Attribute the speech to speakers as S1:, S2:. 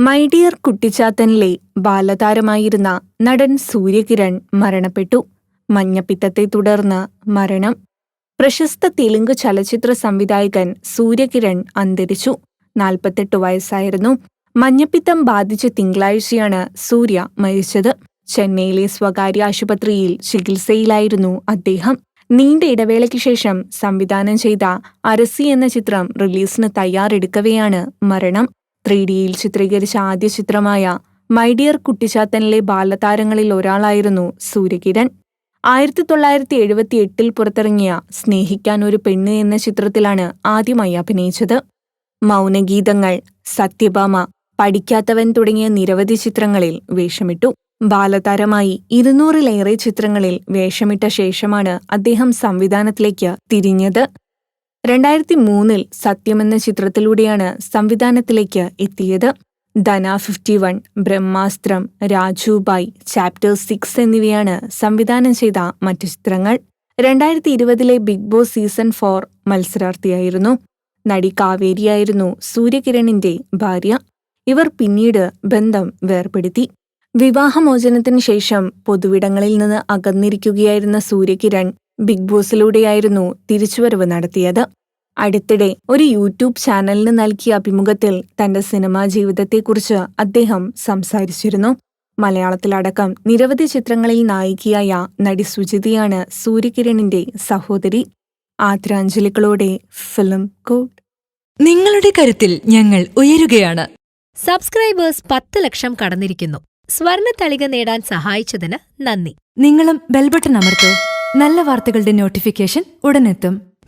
S1: My dear കുട്ടിച്ചാത്തനിലെ ബാലതാരമായിരുന്ന നടൻ സൂര്യകിരൺ മരണപ്പെട്ടു. മഞ്ഞപ്പിത്തത്തെ തുടർന്ന് മരണം. പ്രശസ്ത തെലുങ്ക് ചലച്ചിത്ര സംവിധായകൻ സൂര്യകിരൺ അന്തരിച്ചു. നാൽപ്പത്തെട്ട് വയസ്സായിരുന്നു. മഞ്ഞപ്പിത്തം ബാധിച്ച തിങ്കളാഴ്ചയാണ് സൂര്യ മരിച്ചത്. ചെന്നൈയിലെ സ്വകാര്യ ആശുപത്രിയിൽ ചികിത്സയിലായിരുന്നു അദ്ദേഹം. നീണ്ട ഇടവേളയ്ക്ക് ശേഷം സംവിധാനം ചെയ്ത അരസി എന്ന ചിത്രം റിലീസിന് തയ്യാറെടുക്കവെയാണ് മരണം. ത്രീ ഡിയിൽ ചിത്രീകരിച്ച ആദ്യ ചിത്രമായ മൈ ഡിയർ കുട്ടിച്ചാത്തനിലെ ബാലതാരങ്ങളിൽ ഒരാളായിരുന്നു സൂര്യകിരൺ. ആയിരത്തി തൊള്ളായിരത്തി എഴുപത്തി എട്ടിൽ പുറത്തിറങ്ങിയ സ്നേഹിക്കാൻ ഒരു പെണ്ണ് എന്ന ചിത്രത്തിലാണ് ആദ്യമായി അഭിനയിച്ചത്. മൗനഗീതങ്ങൾ സത്യഭാമ പഠിക്കാത്തവൻ തുടങ്ങിയ നിരവധി ചിത്രങ്ങളിൽ വേഷമിട്ടു. ബാലതാരമായി ഇരുന്നൂറിലേറെ ചിത്രങ്ങളിൽ വേഷമിട്ട ശേഷമാണ് അദ്ദേഹം സംവിധാനത്തിലേക്ക് തിരിഞ്ഞത്. രണ്ടായിരത്തി മൂന്നിൽ സത്യമെന്ന ചിത്രത്തിലൂടെയാണ് സംവിധാനത്തിലേക്ക് എത്തിയത്. Dhana fifty one Brahmastram Rajubhai chapter six എന്നിവയാണ് സംവിധാനം ചെയ്ത മറ്റു ചിത്രങ്ങൾ. രണ്ടായിരത്തി ഇരുപതിലെ ബിഗ് ബോസ് സീസൺ ഫോർ മത്സരാർത്ഥിയായിരുന്നു. നടി കാവേരിയായിരുന്നു സൂര്യകിരണിന്റെ ഭാര്യ. ഇവർ പിന്നീട് ബന്ധം വേർപെടുത്തി. വിവാഹമോചനത്തിന് ശേഷം പൊതുവിടങ്ങളിൽ നിന്ന് അകന്നിരിക്കുകയായിരുന്ന സൂര്യകിരൺ ബിഗ് ബോസിലൂടെയായിരുന്നു തിരിച്ചുവരവ് നടത്തിയത്. അടുത്തിടെ ഒരു യൂട്യൂബ് ചാനലിന് നൽകിയ അഭിമുഖത്തിൽ തന്റെ സിനിമാ ജീവിതത്തെക്കുറിച്ച് അദ്ദേഹം സംസാരിച്ചിരുന്നു. മലയാളത്തിലടക്കം നിരവധി ചിത്രങ്ങളിൽ നായികയായ നടി സുജിതിയാണ് സൂര്യകിരണിന്റെ സഹോദരി. ആദരാഞ്ജലികളോടെ ഫിലിം കോഡ്.
S2: നിങ്ങളുടെ കരുത്തിൽ ഞങ്ങൾ ഉയരുകയാണ്.
S3: സബ്സ്ക്രൈബേഴ്സ് പത്ത് ലക്ഷം കടന്നിരിക്കുന്നു. സ്വർണ തളിക നേടാൻ സഹായിച്ചതിന് നന്ദി.
S2: നിങ്ങളും ബെൽബട്ടൺ അമർത്തു. നല്ല വാർത്തകളുടെ നോട്ടിഫിക്കേഷൻ ഉടനെത്തും.